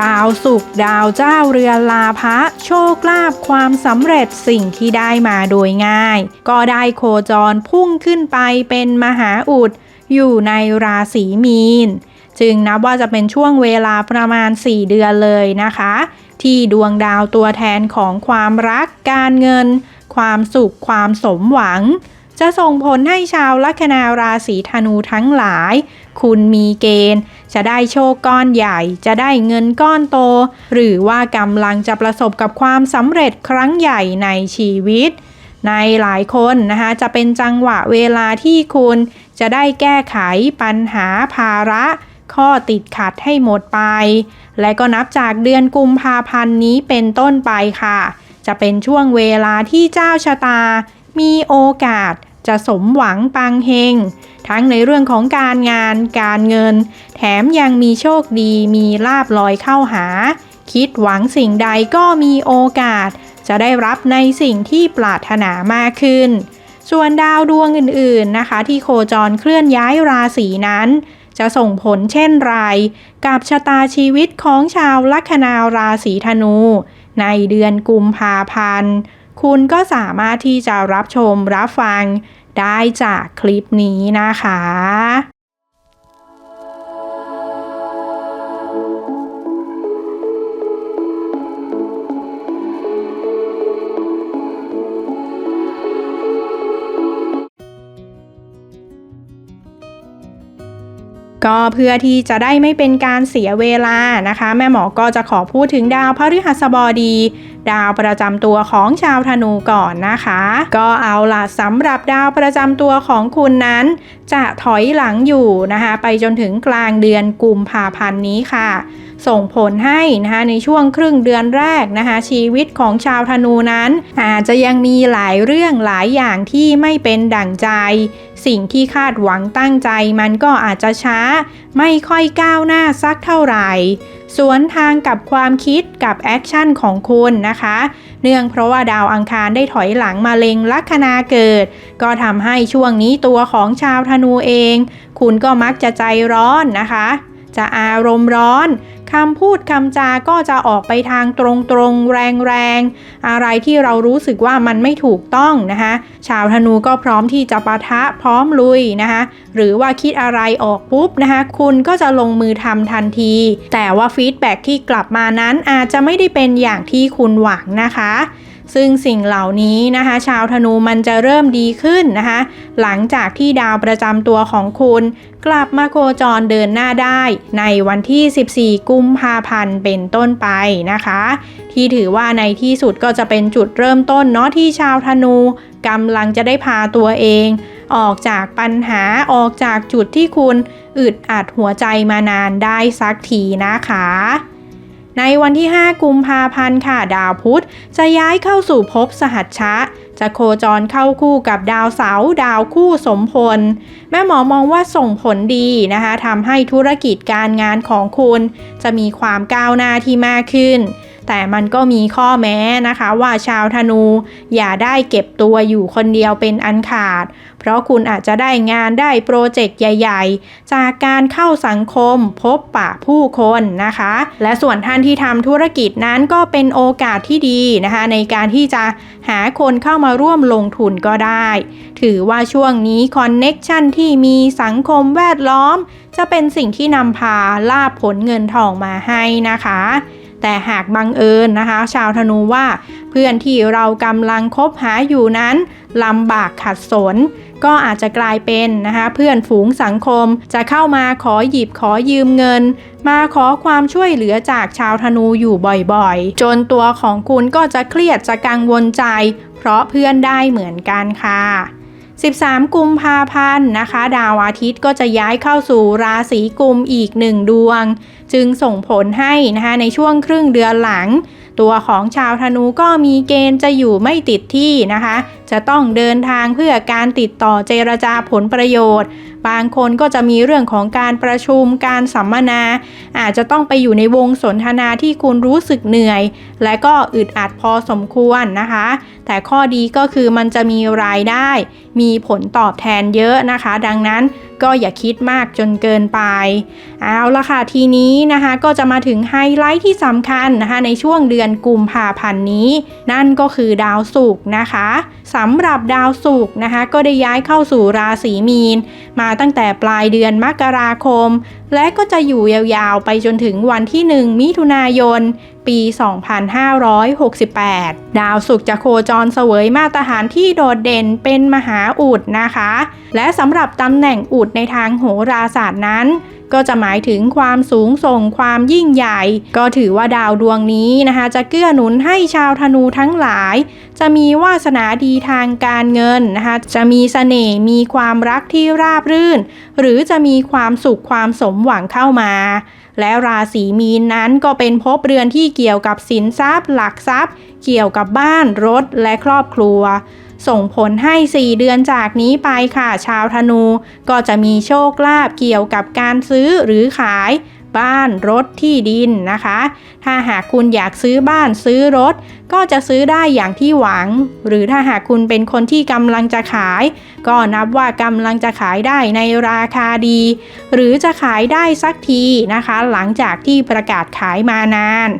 ดาวสุขดาวเจ้าเรือนลาภะโชคลาภความสำเร็จสิ่งที่ได้มาโดยง่าย ก็ได้โคจรพุ่งขึ้นไปเป็นมหาอุด อยู่ในราศีมีน จึงนับว่าจะเป็นช่วงเวลาประมาณ 4 เดือนเลยนะคะ ที่ดวงดาวตัวแทนของความรักการเงิน ความสุขความสมหวัง จะส่งผลให้ชาวลัคนาราศีธนูทั้งหลาย คุณมีเกณฑ์ จะได้โชคก้อนใหญ่ จะได้เงินก้อนโต หรือว่ากำลังจะประสบกับความสำเร็จครั้งใหญ่ในชีวิต ในหลายคนนะคะจะเป็นจังหวะเวลาที่คุณจะได้แก้ไขปัญหาภาระข้อติดขัดให้หมดไป และก็นับจากเดือนกุมภาพันธ์นี้เป็นต้นไปค่ะ จะเป็นช่วงเวลาที่เจ้าชะตา มีโอกาส จะสมหวังปังเฮง ทั้งในเรื่องของการงานการเงิน แถมยังมีโชคดีมีลาบลอยเข้าหา คิดหวังสิ่งใดก็มีโอกาส จะได้รับในสิ่งที่ปรารถนามากขึ้น ส่วนดาวดวงอื่นๆนะคะ ที่โคจรเคลื่อนย้ายราศีนั้น จะส่งผลเช่นไร กับชะตาชีวิตของชาวลัคนาราศีธนู ในเดือนกุมภาพันธ์คุณก็สามารถที่จะรับชมรับฟัง ได้จากคลิปนี้นะคะก็เพื่อที่จะได้ไม่เป็นการเสียเวลานะคะ แม่หมอก็จะขอพูดถึงดาวพฤหัสบดี ดาวประจำตัวของชาวธนูก่อนนะคะ ก็เอาล่ะสำหรับดาวประจำตัวของคุณนั้น จะถอยหลังอยู่นะคะ ไปจนถึงกลางเดือนกุมภาพันธ์นี้ค่ะ ส่งผลให้นะคะในช่วงครึ่งเดือนแรกนะคะ ชีวิตของชาวธนูนั้น อาจจะยังมีหลายเรื่องหลายอย่างที่ไม่เป็นดั่งใจ สิ่งที่คาดหวังตั้งใจมันก็อาจจะช้า ไม่ค่อยก้าวหน้าสักเท่าไหร่ สวนทางกับความคิดกับแอคชั่นของคุณนะคะ เนื่องเพราะว่าดาวอังคารได้ถอยหลังมาเล็งลัคนาเกิด ก็ทำให้ช่วงนี้ตัวของชาวธนูเอง คุณก็มักจะใจร้อนนะคะ จะอารมณ์ร้อน คำพูดคำจาก็จะออกไปทางตรงตรงแรงแรงอะไรที่เรารู้สึกว่ามันไม่ถูกต้องนะคะชาวธนูก็พร้อมที่จะปะทะพร้อมลุยนะคะหรือว่าคิดอะไรออกปุ๊บนะคะคุณก็จะลงมือทำทันที แต่ว่าฟีดแบ็ที่กลับมานั้นอาจจะไม่ได้เป็นอย่างที่คุณหวังนะคะ ซึ่งสิ่งเหล่านี้นะคะ ชาวธนูมันจะเริ่มดีขึ้นนะคะ หลังจากที่ดาวประจำตัวของคุณ กลับมาโคจรเดินหน้าได้ ในวันที่ 14 กุมภาพันธ์เป็นต้นไปนะคะ ที่ถือว่าในที่สุดก็จะเป็นจุดเริ่มต้นเนาะที่ชาวธนูกำลังจะได้พาตัวเอง ออกจากปัญหาออกจากจุดที่คุณอึดอัดหัวใจมานานได้สักทีนะคะ ในวันที่ 5 กุมภาพันธ์ค่ะดาวพุธ จะย้ายเข้าสู่ภพสหัชชะ จะโคจรเข้าคู่กับดาวเสาร์ดาวคู่สมพล แม่หมอมองว่าส่งผลดีนะคะทำให้ธุรกิจการงานของคุณ จะมีความก้าวหน้าที่มากขึ้น แต่มันก็มีข้อแม้นะคะว่าชาวธนูอย่าได้เก็บตัวอยู่คนเดียวเป็นอันขาด เพราะคุณอาจจะได้งานได้โปรเจกต์ใหญ่ ๆ จากการเข้าสังคมพบปะผู้คนนะคะ และส่วนท่านที่ทำธุรกิจนั้นก็เป็นโอกาสที่ดีนะคะ ในการที่จะหาคนเข้ามาร่วมลงทุนก็ได้ ถือว่าช่วงนี้คอนเน็กชันที่มีสังคมแวดล้อม จะเป็นสิ่งที่นำพาลาบผลเงินทองมาให้นะคะ แต่หากบังเอิญนะคะ ชาวธนูว่า เพื่อนที่เรากำลังคบหาอยู่นั้นลำบากขัดสน ก็อาจจะกลายเป็นนะคะ เพื่อนฝูงสังคมจะเข้ามาขอหยิบขอยืมเงิน มาขอความช่วยเหลือจากชาวธนูอยู่บ่อยๆ จนตัวของคุณก็จะเครียดจะกังวลใจ เพราะเพื่อนได้เหมือนกันค่ะ13 กุมภาพันธ์นะคะ ดาวอาทิตย์ก็จะย้ายเข้าสู่ราศีกุมอีกหนึ่งดวง จึงส่งผลให้นะคะในช่วงครึ่งเดือนหลัง ตัวของชาวธนูก็มีเกณฑ์จะอยู่ไม่ติดที่นะคะ จะต้องเดินทางเพื่อการติดต่อเจรจาผลประโยชน์ บางคนก็จะมีเรื่องของการประชุมการสัมมนา อาจจะต้องไปอยู่ในวงสนทนาที่คุณรู้สึกเหนื่อย และก็อึดอัดพอสมควรนะคะ แต่ข้อดีก็คือมันจะมีรายได้ มีผลตอบแทนเยอะนะคะ ดังนั้น ก็อย่าคิดมากจนเกินไป เอาละค่ะทีนี้นะคะก็จะมาถึงไฮไลท์ที่สำคัญนะคะในช่วงเดือนกุมภาพันธ์นี้ นั่นก็คือดาวศุกร์นะคะสำหรับดาวศุกร์นะคะก็ได้ย้ายเข้าสู่ราศีมีน มาตั้งแต่ปลายเดือนมกราคม และก็จะอยู่ยาวๆไปจนถึงวันที่ 1 มิถุนายน ปี 2568 ดาวศุกร์จะโคจรเสวยมาตรฐานที่โดดเด่นเป็นมหาอุดนะคะ และสำหรับตำแหน่งอุดในทางโหราศาสตร์นั้น ก็จะหมายถึงความสูงส่งความยิ่งใหญ่ ก็ถือว่าดาวดวงนี้นะคะ จะเกื้อหนุนให้ชาวธนูทั้งหลาย จะมีวาสนาดีทางการเงินนะคะ จะมีเสน่ห์มีความรักที่ราบรื่น หรือจะมีความสุขความสมหวังเข้ามาและราศีมีนนั้นก็เป็นภพเรือนที่เกี่ยวกับสินทรัพย์ หลักทรัพย์ เกี่ยวกับบ้านรถและครอบครัว ส่งผลให้ 4 เดือนจากนี้ไปค่ะ ชาวธนู ก็จะมีโชคลาภเกี่ยวกับการซื้อหรือขาย บ้านรถที่ดินนะคะ ถ้าหากคุณอยากซื้อบ้านซื้อรถ ก็จะซื้อได้อย่างที่หวัง หรือถ้าหากคุณเป็นคนที่กำลังจะขาย ก็นับว่ากำลังจะขายได้ในราคาดี หรือจะขายได้สักทีนะคะ หลังจากที่ประกาศขายมานาน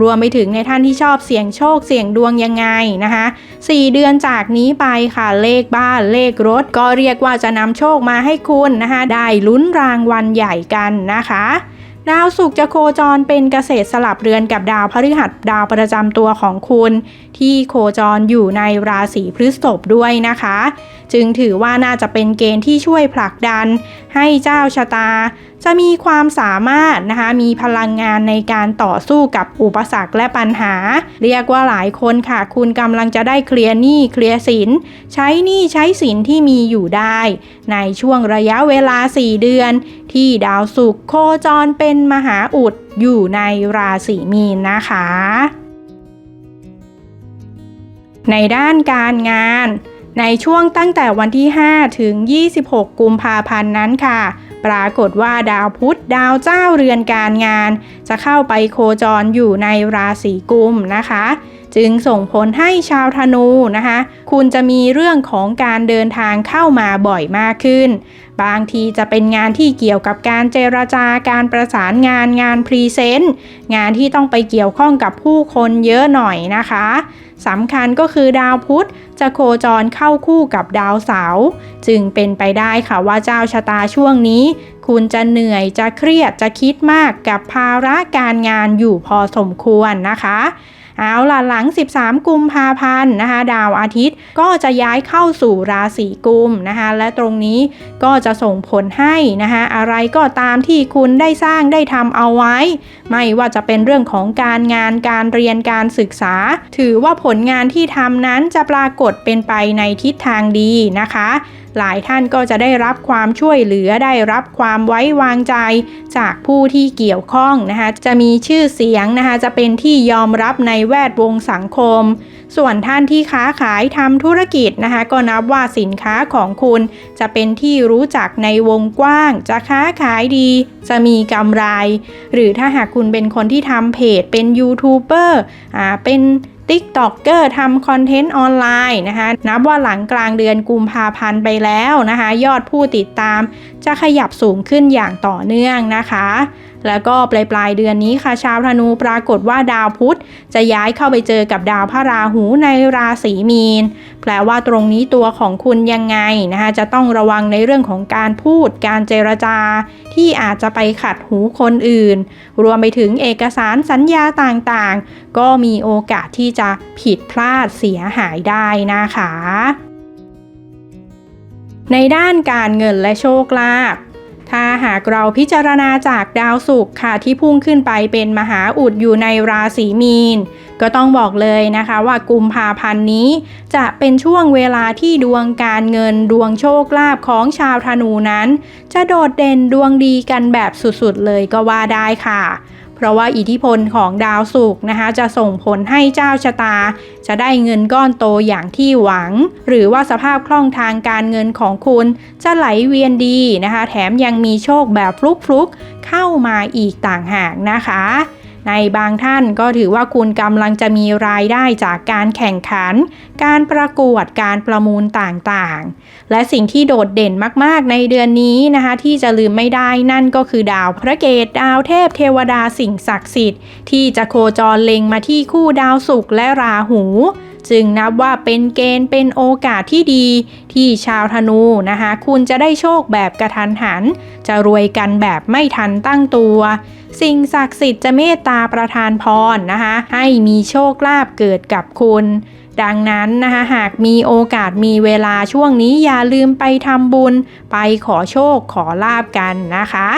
รวมไปถึงในท่านที่ชอบเสี่ยงโชคเสี่ยงดวงยังไงนะคะ 4 เดือนจากนี้ไปค่ะเลขบ้านเลขรถ ก็เรียกว่าจะนำโชคมาให้คุณนะคะ ได้ลุ้นรางวัลใหญ่กันนะคะดาวศุกร์จะโคจรเป็นเกษตรสลับเรือนกับดาวพฤหัสดาวประจำตัวของคุณ ที่โคจรอยู่ในราศีพฤษภด้วยนะคะ จึงถือว่าน่าจะเป็นเกณฑ์ที่ช่วยผลักดัน ให้เจ้าชะตา จะมีความสามารถนะคะมีพลังงานในการต่อสู้กับอุปสรรคและปัญหา เรียกว่าหลายคนค่ะ คุณกำลังจะได้เคลียร์หนี้เคลียร์สิน ใช้หนี้ใช้สินที่มีอยู่ได้ ในช่วงระยะเวลา 4 เดือน ที่ดาวศุกร์โคจรเป็นมหาอุดอยู่ในราศีมีนนะคะ ในด้านการงาน ในช่วงตั้งแต่วันที่ 5 ถึง 26 กุมภาพันธ์นั้นค่ะ ปรากฏว่าดาวพุธดาวเจ้าเรือนการงาน จะเข้าไปโคจรอยู่ในราศีกุมนะคะ จึงส่งผลให้ชาวธนูนะคะ คุณจะมีเรื่องของการเดินทางเข้ามาบ่อยมากขึ้นบางทีจะเป็นงานที่เกี่ยวกับการเจรจาการประสานงานงานพรีเซนต์งานที่ต้องไปเกี่ยวข้องกับผู้คนเยอะหน่อยนะคะสำคัญก็คือดาวพุธจะโคจรเข้าคู่กับดาวเสาร์จึงเป็นไปได้ค่ะว่าเจ้าชะตาช่วงนี้ คุณจะเหนื่อยจะเครียดจะคิดมากกับภาระการงานอยู่พอสมควรนะคะ เอาล่ะหลัง 13 กุมภาพันธ์นะคะ ดาวอาทิตย์ก็จะย้ายเข้าสู่ราศีกุมนะคะ และตรงนี้ก็จะส่งผลให้นะคะอะไรก็ตามที่คุณได้สร้างได้ทำเอาไว้ ไม่ว่าจะเป็นเรื่องของการงานการเรียนการศึกษา ถือว่าผลงานที่ทำนั้นจะปรากฏเป็นไปในทิศทางดีนะคะ หลายท่านก็จะได้รับความช่วยเหลือได้รับความไว้วางใจ จากผู้ที่เกี่ยวข้องนะคะจะมีชื่อเสียงนะคะจะเป็นที่ยอมรับในแวดวงสังคม ส่วนท่านที่ค้าขายทำธุรกิจนะคะก็นับว่าสินค้าของคุณ จะเป็นที่รู้จักในวงกว้าง จะค้าขายดี จะมีกำไร หรือถ้าหากคุณเป็นคนที่ทำเพจเป็นยูทูบเบอร์อ่าเป็น ติ๊กต็อกเกอร์ทำคอนเทนต์ออนไลน์นะคะ นับว่าหลังกลางเดือนกุมภาพันธ์ไปแล้วนะคะ ยอดผู้ติดตามจะขยับสูงขึ้นอย่างต่อเนื่องนะคะ แล้วก็ปลายปลายเดือนนี้ค่ะชาวธนูปรากฏว่าดาวพุธจะย้ายเข้าไปเจอกับดาวพระราหูในราศีมีน แปลว่าตรงนี้ตัวของคุณยังไงนะคะจะต้องระวังในเรื่องของการพูดการเจรจา ที่อาจจะไปขัดหูคนอื่น รวมไปถึงเอกสารสัญญาต่างๆ ก็มีโอกาสที่จะผิดพลาดเสียหายได้นะคะในด้านการเงินและโชคลาภ ถ้าหากเราพิจารณาจากดาวศุกร์ค่ะที่พุ่งขึ้นไปเป็นมหาอุดอยู่ในราศีมีน ก็ต้องบอกเลยนะคะว่ากุมภาพันธ์นี้ จะเป็นช่วงเวลาที่ดวงการเงินดวงโชคลาภของชาวธนูนั้น จะโดดเด่นดวงดีกันแบบสุดๆเลยก็ว่าได้ค่ะ ราะว่าอิทธิพลของดาวศุกร์นะคะ จะส่งผลให้เจ้าชะตา จะได้เงินก้อนโตอย่างที่หวัง หรือว่าสภาพคล่องทางการเงินของคุณจะไหลเวียนดีนะคะ แถมยังมีโชคแบบฟลุกๆเข้ามาอีกต่างหากนะคะ ในบางท่านก็ถือว่าคุณกำลังจะมีรายได้จากการแข่งขัน การประกวด การประมูลต่างๆ และสิ่งที่โดดเด่นมากๆ ในเดือนนี้นะคะ ที่จะลืมไม่ได้นั่นก็คือดาวพระเกตดาวเทพเทวดาสิ่งศักดิ์สิทธิ์ ที่จะโคจรเล็งมาที่คู่ดาวศุกร์และราหูจึงนับว่าเป็นเกณฑ์เป็นโอกาสที่ดี ที่ชาวธนูนะคะ คุณจะได้โชคแบบกระทันหัน จะรวยกันแบบไม่ทันตั้งตัว สิ่งศักดิ์สิทธิ์จะเมตตาประทานพรนะคะ ให้มีโชคลาภเกิดกับคุณ ดังนั้นนะคะหากมีโอกาสมีเวลาช่วงนี้อย่าลืมไปทำบุญ ไปขอโชคขอลาบกันนะคะ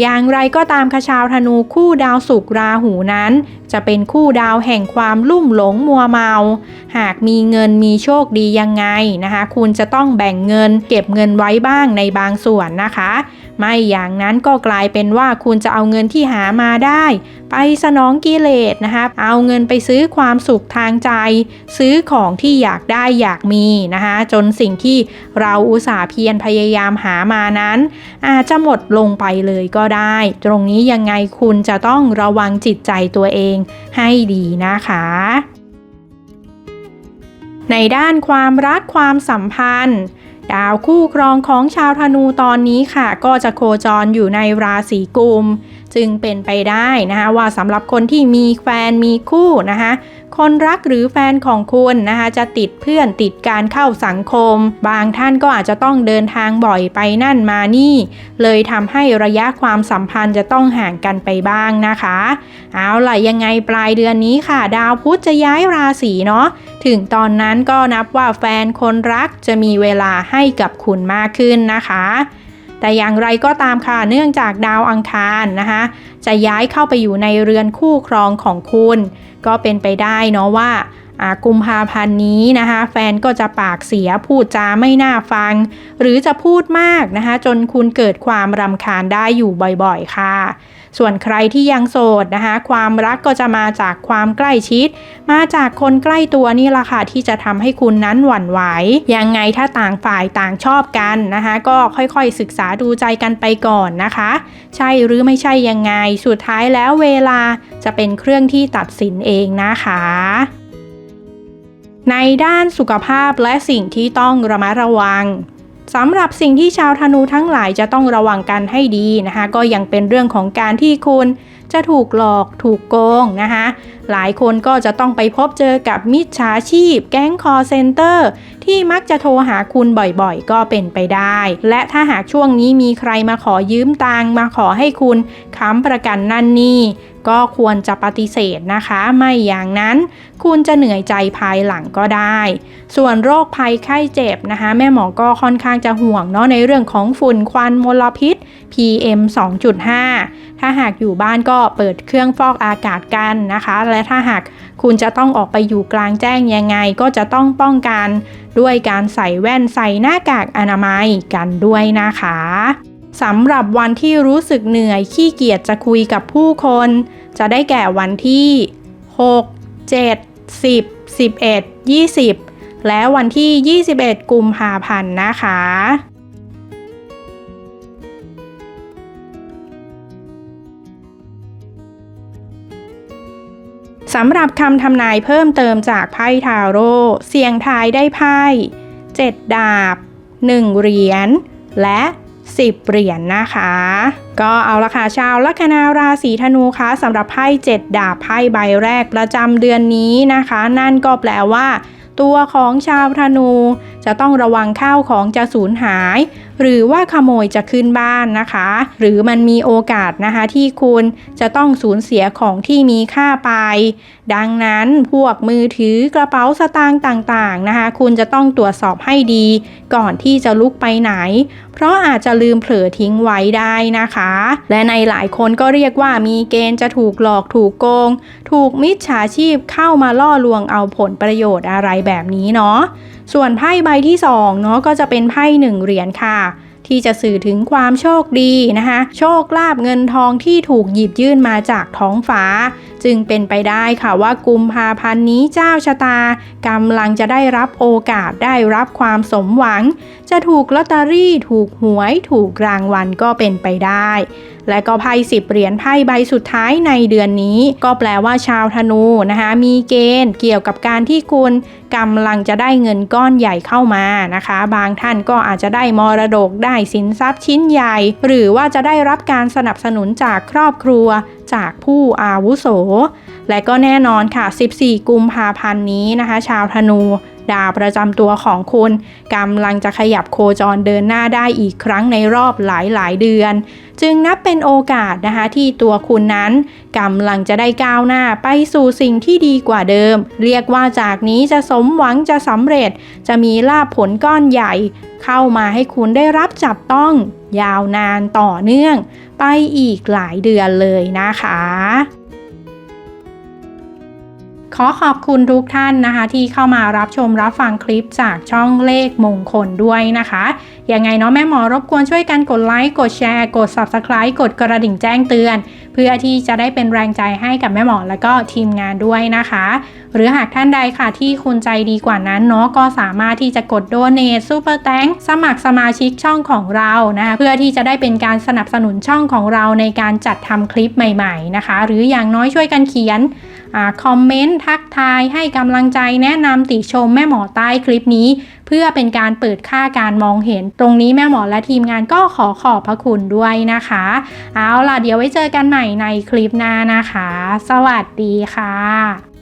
อย่างไรก็ตามขชาวธนูคู่ดาวสุกราหูนั้นจะเป็นคู่ดาวแห่งความลุ่มหลงมัวเมา หากมีเงินมีโชคดียังไงนะคะ คุณจะต้องแบ่งเงินเก็บเงินไว้บ้างในบางส่วนนะคะ ไม่อย่างนั้นก็กลายเป็นว่าคุณจะเอาเงินที่หามาได้ ไปสนองกิเลสนะคะ เอาเงินไปซื้อความสุขทางใจ ซื้อของที่อยากได้อยากมีนะคะ จนสิ่งที่เราอุตส่าห์เพียรพยายามหามานั้น อาจจะหมดลงไปเลยก็ได้ ตรงนี้ยังไงคุณจะต้องระวังจิตใจตัวเองให้ดีนะคะในด้านความรักความสัมพันธ์ ดาวคู่ครองของชาวธนูตอนนี้ค่ะ ก็จะโคจรอยู่ในราศีกุมจึงเป็นไปได้นะคะว่าสำหรับคนที่มีแฟนมีคู่นะคะคนรักหรือแฟนของคุณนะคะจะติดเพื่อนติดการเข้าสังคม บางท่านก็อาจจะต้องเดินทางบ่อยไปนั่นมานี่ เลยทำให้ระยะความสัมพันธ์จะต้องห่างกันไปบ้างนะคะ เอาล่ะยังไงปลายเดือนนี้ค่ะ ดาวพุธจะย้ายราศีเนาะถึงตอนนั้นก็นับว่าแฟนคนรักจะมีเวลาให้กับคุณมากขึ้นนะคะ แต่อย่างไรก็ตามค่ะเนื่องจากดาวอังคารนะคะจะย้ายเข้าไปอยู่ในเรือนคู่ครองของคุณ ก็เป็นไปได้เนาะว่า กุมภาพันธ์นี้นะคะ แฟนก็จะปากเสียพูดจาไม่น่าฟัง หรือจะพูดมากนะคะ จนคุณเกิดความรำคาญได้อยู่บ่อยๆ ค่ะ ส่วนใครที่ยังโสดนะคะ ความรักก็จะมาจากความใกล้ชิด มาจากคนใกล้ตัวนี่ละค่ะที่จะทำให้คุณนั้นหวั่นไหว ยังไงถ้าต่างฝ่ายต่างชอบกันนะคะ ก็ค่อยๆศึกษาดูใจกันไปก่อนนะคะ ใช่หรือไม่ใช่ยังไง สุดท้ายแล้วเวลาจะเป็นเครื่องที่ตัดสินเองนะคะ ในด้านสุขภาพและสิ่งที่ต้องระมัดระวังสำหรับสิ่งที่ชาวธนูทั้งหลายจะต้องระวังกันให้ดีนะคะ ก็ยังเป็นเรื่องของการที่คุณ จะถูกหลอกถูกโกงนะคะหลายคนก็จะต้องไปพบเจอกับมิจฉาชีพ แก๊งคอร์เซนเตอร์ ที่มักจะโทรหาคุณบ่อยๆ ก็เป็นไปได้ และถ้าหากช่วงนี้มีใครมาขอยืมตังมาขอให้คุณค้ำประกันนั่นนี่ก็ควรจะปฏิเสธนะคะ ไม่อย่างนั้นคุณจะเหนื่อยใจภายหลังก็ได้ ส่วนโรคภัยไข้เจ็บนะคะ แม่หมอก็ค่อนข้างจะห่วงเนาะในเรื่องของฝุ่นควันมลพิษ PM 2.5 ถ้าหากอยู่บ้านก็เปิดเครื่องฟอกอากาศกันนะคะ และถ้าหากคุณจะต้องออกไปอยู่กลางแจ้งยังไง ก็จะต้องป้องกันด้วยการใส่แว่นใส่หน้ากากอนามัยกันด้วยนะคะสำหรับวันที่รู้สึกเหนื่อยขี้เกียจจะคุยกับผู้คน จะได้แก่วันที่ 6 7 10 11 20 และวันที่ 21 กุมภาพันธ์นะคะ สำหรับคำทำนายเพิ่มเติมจากไพ่ทาโร่เสียงทายได้ไพ่7 ดาบ 1 เหรียญและ10 เหรียญนนะคะ ก็เอาละค่ะชาวลัคนาราศีธนูคะสำหรับไพ่7ดาบไพ่ใบแรกประจำเดือนนี้นะคะ นั่นก็แปลว่า ตัวของชาวธนู จะต้องระวังข้าวของจะสูญหาย หรือว่าขโมยจะขึ้นบ้านนะคะ หรือมันมีโอกาสนะคะที่คุณจะต้องสูญเสียของที่มีค่าไป ดังนั้นพวกมือถือกระเป๋าสตางค์ต่างๆนะคะ คุณจะต้องตรวจสอบให้ดี ก่อนที่จะลุกไปไหน เพราะอาจจะลืมเผลอทิ้งไว้ได้นะคะ และในหลายคนก็เรียกว่ามีเกณฑ์จะถูกหลอกถูกโกง ถูกมิจฉาชีพเข้ามาล่อลวงเอาผลประโยชน์อะไรแบบนี้เนาะ ส่วนไพ่ใบที่2เนาะก็จะเป็นไพ่หนึ่งเหรียญค่ะ ที่จะสื่อถึงความโชคดีนะคะ โชคลาภเงินทองที่ถูกหยิบยื่นมาจากท้องฟ้า จึงเป็นไปได้ค่ะว่ากุมภาพันธ์นี้เจ้าชะตากำลังจะได้รับโอกาสได้รับความสมหวัง จะถูกลอตเตอรี่ถูกหวยถูกรางวัลก็เป็นไปได้ และก็ไพ่สิบเหรียญไพ่ใบสุดท้ายในเดือนนี้ ก็แปลว่าชาวธนูนะคะมีเกณฑ์เกี่ยวกับการที่คุณกำลังจะได้เงินก้อนใหญ่เข้ามานะคะ บางท่านก็อาจจะได้มรดกได้สินทรัพย์ชิ้นใหญ่ หรือว่าจะได้รับการสนับสนุนจากครอบครัว จากผู้อาวุโส และก็แน่นอนค่ะ 14 กุมภาพันธ์นี้นะคะ ชาวธนู ดาวประจำตัวของคุณกำลังจะขยับโคจรเดินหน้าได้อีกครั้งในรอบหลายๆ เดือน จึงนับเป็นโอกาสนะคะที่ตัวคุณนั้นกำลังจะได้ก้าวหน้าไปสู่สิ่งที่ดีกว่าเดิม เรียกว่าจากนี้จะสมหวังจะสำเร็จ จะมีลาภผลก้อนใหญ่ เข้ามาให้คุณได้รับจับต้อง ยาวนานต่อเนื่อง ไปอีกหลายเดือนเลยนะคะ ขอขอบคุณทุกท่านนะคะ ที่เข้ามารับชมรับฟังคลิปจากช่องเลขมงคลด้วยนะคะยังไงเนาะแม่หมอรบกวนช่วยกันกดไลค์กดแชร์กด Subscribe กดกระดิ่งแจ้งเตือน เพื่อที่จะได้เป็นแรงใจให้กับแม่หมอและก็ทีมงานด้วยนะคะ หรือหากท่านใดค่ะที่คุณใจดีกว่านั้นเนาะก็สามารถที่จะกดโดเน t ซูเปอร์แตงสมัครสมาชิกช่องของเรานะคะเพื่อที่จะได้เป็นการสนับสนุนช่องของเราในการจัดทำคลิปใหม่ ๆนะคะ หรืออย่างน้อยช่วยกันเขียน คอมเมนต์ทักทายให้กำลังใจแนะนำติชมแม่หมอใต้คลิปนี้ เพื่อเป็นการเปิดค่าการมองเห็น ตรงนี้แม่หมอและทีมงานก็ขอขอบพระคุณด้วยนะคะ เอาล่ะเดี๋ยวไว้เจอกันใหม่ในคลิปหน้านะคะ สวัสดีค่ะ